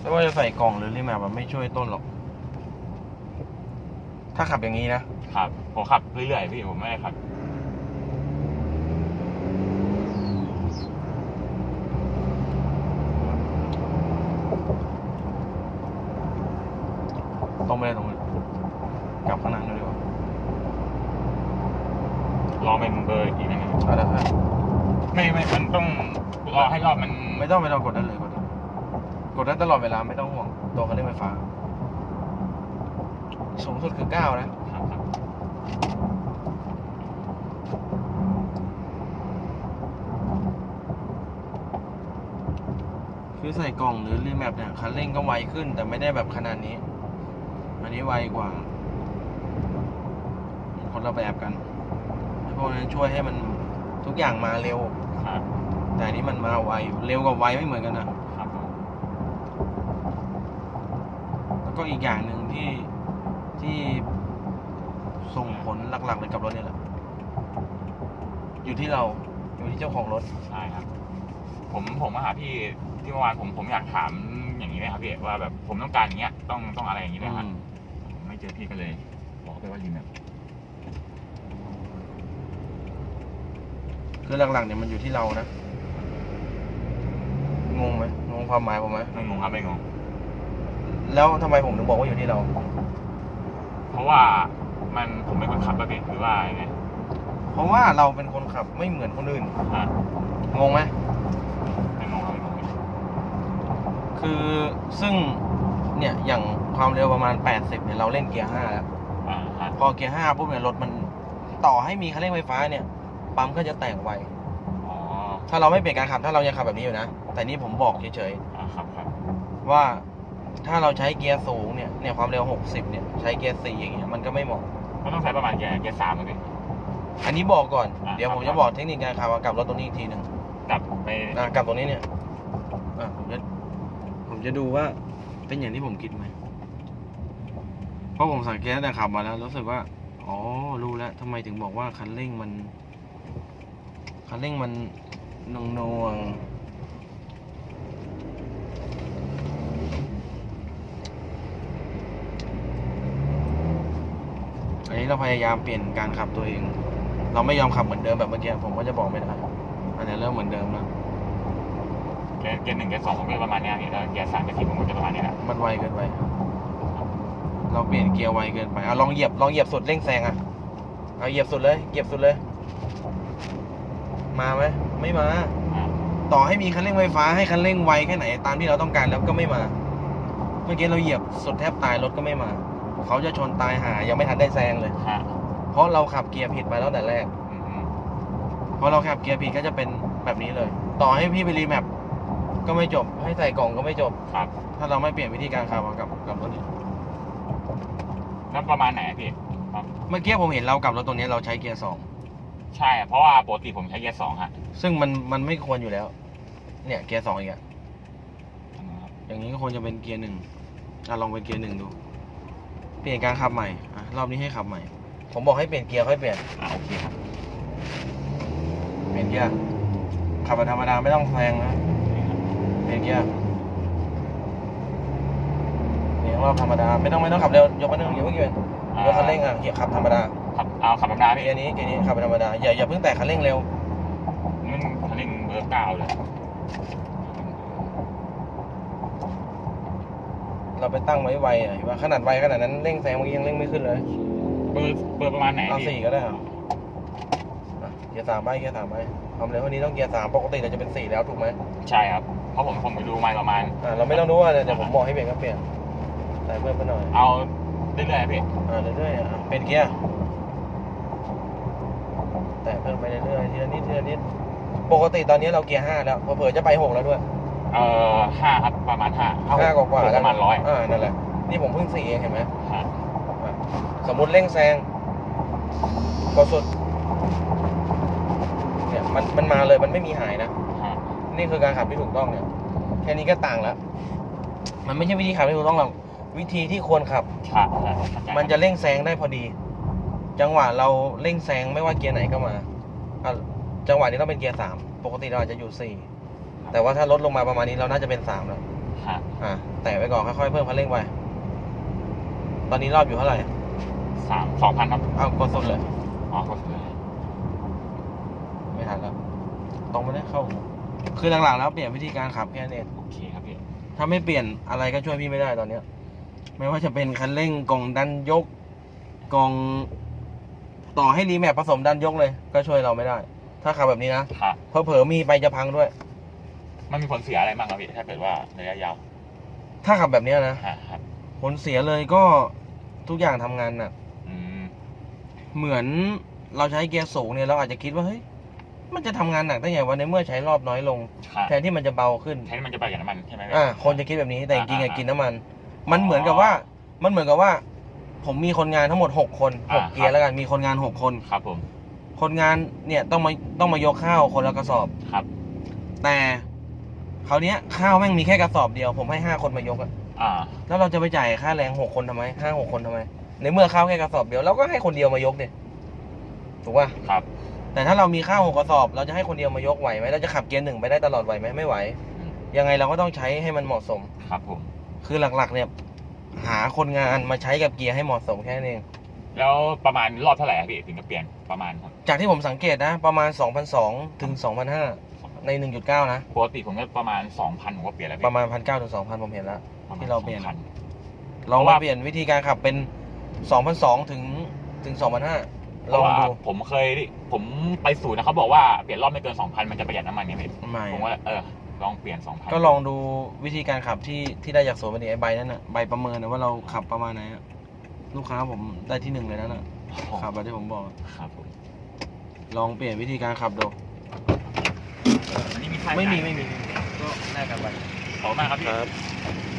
ไม่ว่าจะใส่กล่องหรือรีแมปมันไม่ช่วยต้นหรอก ถ้าขับอย่างนี้นะ ครับ ผมขับเรื่อยๆพี่ผมไม่ได้ขับ ตรงไปเลยตรงไปเลยกลับข้างหน้าเลยดีกว่าลองเป็นเบอร์อีกนิดนึงเอาละครับไม่ไม่มันต้องรอให้รอบมันไม่ต้องไม่ต้องกดได้เลย กดได้กดได้ตลอดเวลาไม่ต้องห่วงตัวคันเร่งไฟฟ้า สูงสุดคือเก้านะ ครับครับคือใส่กล่องหรือรีแมปเนี่ยคันเร่งก็ไวขึ้น แต่ไม่ได้แบบขนาดนี้ อันนี้ไวกว่า คนละแบบกันเพราะฉะนั้นช่วยให้มันทุกอย่างมาเร็ว ครับ แต่อันนี้มันมาไว เร็วกับไวไม่เหมือนกันนะ ครับผม แล้ว ก็อีกอย่างหนึ่งที่ที่ส่งผลหลักๆเลยกับรถเนี่ยแหละ อยู่ที่เราอยู่ที่เจ้าของรถ ใช่ครับ ผมผมมาหาพี่ที่เมื่อวานผมผมอยากถามอย่างนี้ไหมครับพี่ว่าแบบผมต้องการอย่างเงี้ยต้องต้องอะไรอย่างนี้ไหมครับผมไม่เจอพี่ก็เลย บอกไปว่าลินแบบคือหลักๆเนี่ยมันอยู่ที่เรานะงงไหมงงความหมายผมไหมไม่งงครับไม่งง แล้วทำไมผมถึงบอกว่าอยู่ที่เรา เพราะว่ามันผมเป็นคนขับปะพี่หรือว่ายังไงเพราะว่าเราเป็นคนขับไม่เหมือนคนอื่นอะงงไหมไม่งงครับไม่งงคือซึ่งเนี่ยอย่างความเร็วประมาณ 80เนี่ยเราเล่นเกียร์5แล้ว อ่าฮะพอเกียร์5ปุ๊บเนี่ยรถมันต่อให้มีคันเร่งไฟฟ้าเนี่ย ปั๊มก็จะแตกไว อ๋อถ้าเราไม่เปลี่ยนการขับถ้าเรายังขับแบบนี้อยู่นะ แต่นี่ผมบอกเฉยอ่าครับครับๆว่า ถ้าเราใช้เกียร์สูงเนี่ยเนี่ยความเร็ว 60 เนี่ยใช้เกียร์4อย่างเงี้ยมันก็ไม่เหมาะก็ต้องใช้ประมาณเกียร์เกียร์สามเลยพี่อันนี้บอกก่อนอะเดี๋ยวผมครัจะบบอกเทคนิคการขับกับรถตัวนี้อีกทีหนึ่งกลับไปนะกับตรงนี้เนี่ยอะผมจะผมจะดูว่าเป็นอย่างที่ผมคิดไหมเพราะผมสังเกตตั้งแต่ขับมาแล้วรู้สึกว่าอ๋อรู้แล้วทำไมถึงบอกว่าคันเร่งมันคันเร่งมันหน่วงนวงอันนี้ เราพยายามเปลี่ยนการขับตัวเอง เราไม่ยอมขับเหมือนเดิมแบบเมื่อกี้ผมก็จะบอกไม่ได้อันนี้เริ่มเหมือนเดิมแล้วเกียร์เกียร์หนึ่งเกียร์สองผมก็ประมาณเนี้ยพี่แล้วเกียร์สามเกียร์สี่ผมก็จะประมาณนี้แหละมันไวเกินไปเราเปลี่ยนเกียร์ไวเกินไปเอาลองเหยียบลองเหยียบสุดเร่งแซงอะเอาเหยียบสุดเลยเหยียบสุดเลย มาไหมไม่มาอ่าต่อให้มีคันเร่งไฟฟ้าให้คันเร่งไวแค่ไหน ตามที่เราต้องการแล้วก็ไม่มา เมื่อกี้เราเหยียบสุดแทบตายรถก็ไม่มา เขาจะชนตายหายังไม่ทันได้แซงเลย ฮะเพราะเราขับเกียร์ผิดมาตั้งแต่แรก อืมอืมพอเราขับเกียร์ผิดก็จะเป็นแบบนี้เลย ต่อให้พี่ไปรีแมปก็ไม่จบ ให้ใส่กล่องก็ไม่จบ ครับ ถ้าเราไม่เปลี่ยนวิธีการขับกับกับรถนี้แล้วประมาณไหนอะพี่ครับเมื่อกี้ผมเห็นเรากลับรถตรงนี้เราใช้เกียร์สองใช่เพราะว่าปกติผมใช้เกียร์สองฮะซึ่งมันมันไม่ควรอยู่แล้ว เนี่ยเกียร์สองอีกอะอันนี้ครับอย่างนี้ก็ควรจะเป็นเกียร์หนึ่งอะลองเป็นเกียร์หนึ่งดูเป ลี่ยนการขับใหม่อะรอบนี้ให้ขับใหม่ ผมบอกให้เปลี่ยนเกียร์ค่อยเปลี่ยน อ่าโอเคครับเปลี่ยนเกียร์ ขับแบบธรรมดาไม่ต้องแซงนะนี่ครับเปลี่ยนเกียร์เนี่ยรอบธรรมดาไม่ต้องไม่ต้องขับเร็วยกมาหนึ่งอย่าเพิ่งเปลี่ยนยกคันเร่งอะเหยียบขับธรรมดา ขับเอาขับธรรมดาพี่เกียร์นี้เกียร์นี้ขับแบบธรรมดาอย่าอย่าเพิ่งแตะคันเร่งเร็วมันคันเร่งเบอร์เก้าเลย เราไปตั้งไว้ไวอะเห็นปะขนาดไวขนาดนั้นเร่งแซงเมื่อกี้ยังเร่งไม่ขึ้นเลยเบอร์เบอร์ประมาณไหนเอาพี่สี่ก็ได้อะอะเกียร์สามไปเกียร์สามไปความเร็วเท่านี้ต้องเกียร์สามปกติเราจะเป็นสี่แล้วถูกไหมใช่ครับ เพราะผมผมไปดูมาประมาณ อ่าเราไม่ต้องรู้ว่าเดี๋ยวผมบอกให้เปลี่ยนก็เปลี่ยนใส่เพิ่มไปหน่อยเอาเรื่อยๆพี่อ่าเรื่อยๆอะเปลี่ยนเกียร์แต่เพิ่มไปเรื่อยๆทีละนิดทีละนิดปกติตอนนี้เราเกียร์ห้าแล้วเผื่อๆจะไปหกแล้วด้วย เอ่อห้าครับประมาณห้าห้ากว่าๆประมาณร้อยอ่านั่นแหละ นี่ผมเพิ่งสี่เองเห็นไหมฮะอะสมมุติเร่งแซงกดสุด เนี่ยมันมันมาเลยมันไม่มีหายนะฮะนี่คือการขับที่ถูกต้องเนี่ย แค่นี้ก็ต่างแล้ว มันไม่ใช่วิธีขับที่ถูกต้องหรอก วิธีที่ควรขับ ครับครับเข้าใจมันจะเร่งแซงได้พอดี จังหวะเราเร่งแซงไม่ว่าเกียร์ไหนก็มาอะจังหวะนี้ต้องเป็นเกียร์สามปกติเราอาจจะอยู่สี่ แต่ว่าถ้าลดลงมาประมาณนี้เราน่าจะเป็นสามแล้ว ฮะอะแตะไว้ก่อนค่อยๆเพิ่มคันเร่งไป ตอนนี้รอบอยู่เท่าไหร่ สามสองพันครับ เอากดสุดเลย อ๋อกดเลยไม่ทันแล้ว ตรงไปได้เข้า คือหลังๆแล้วเปลี่ยนวิธีการขับแค่นั้นเองโอเคครับพี่ ถ้าไม่เปลี่ยนอะไรก็ช่วยพี่ไม่ได้ตอนเนี้ย ไม่ว่าจะเป็นคันเร่งกล่องดันยกกล่องต่อให้รีแมปผสมดันยกเลย ก็ช่วยเราไม่ได้ ถ้าขับแบบนี้นะ ครับเผลอๆมีไปจะพังด้วย มันมีผลเสียอะไรบ้างครับพี่ถ้าเกิดว่าระยะยาวถ้าขับแบบเนี้ยนะฮะครับผลเสียเลยก็ทุกอย่างทำงานหนักอืมเหมือนเราใช้เกียร์สูงเนี่ยเราอาจจะคิดว่าเฮ้ยมันจะทำงานหนักได้ไงวะในเมื่อใช้รอบน้อยลง ครับแทนที่มันจะเบาขึ้น แทนที่มันจะประหยัดน้ำมันใช่ไหมพี่ อ่าคนจะคิดแบบนี้แต่จริงๆอะอ่ากินน้ำมัน มันเหมือนกับว่ามันเหมือนกับว่า ผมมีคนงานทั้งหมดหกคนหกอ่าเกียร์แล้วกันมีคนงานหกคน ครับผมคนงานเนี่ยต้องมาต้องมายกข้าวคนละกระสอบ ครับแต่ คราวเนี้ยข้าวแม่งมีแค่กระสอบเดียวผมให้ห้าคนมายกอะอ่า แล้วเราจะไปจ่ายค่าแรงหกคนทำไมห้าหกคนทำไม ในเมื่อข้าวแค่กระสอบเดียวเราก็ให้คนเดียวมายกดิถูกป่ะครับแต่ถ้าเรามีข้าวหกกระสอบ เราจะให้คนเดียวมายกไหวไหมเราจะขับเกียร์หนึ่งไปได้ตลอดไหวไหมไม่ไหว อืมยังไงเราก็ต้องใช้ให้มันเหมาะสม ครับผม คือหลักๆ เนี่ย หาคนงานมาใช้กับเกียร์ให้เหมาะสมแค่นั้นเอง แล้วประมาณรอบเท่าไหร่ครับพี่ถึงจะเปลี่ยนประมาณครับจากที่ผมสังเกตนะ ประมาณ2,200 ถึง 2,500 ใน 1.9 นะ ปกติผมก็ประมาณสองพันผมก็เปลี่ยนแล้วปพี่ระมาณ 1,900ถึง2,000 ผมเห็นแล้วประมาณที่เราเปลี่ยน 2,000ลองเพราะมาว่า เปลี่ยนวิธีการขับเป็น 2,200 ถึงถึง2,500เพลองราะว่าดูผมเคยผมไปศูนย์นะเขาบอกว่าเปลี่ยนรอบไม่เกินสองพันมันจะประหยัดน้ำมันเนี่ยพี่ไม่ผมว่าเออลองเปลี่ยนสองพันก็ลองดูวิธีการขับที่ที่ได้จากศูนย์ไปดิไอ้ใบนั้นน่ะใบประเมินนะว่าเราขับประมาณไหนอะลูกค้าผมได้ที่หนึ่งเลยนั่นน่ะขับแบบที่ผมบอก ครับผมลองเปลี่ยนวิธีการขับดูอันนี้มีค่า ไม่มีจ่ายไม่มีก็แลกกันไปขอบคุณมากครับพี่ ครับ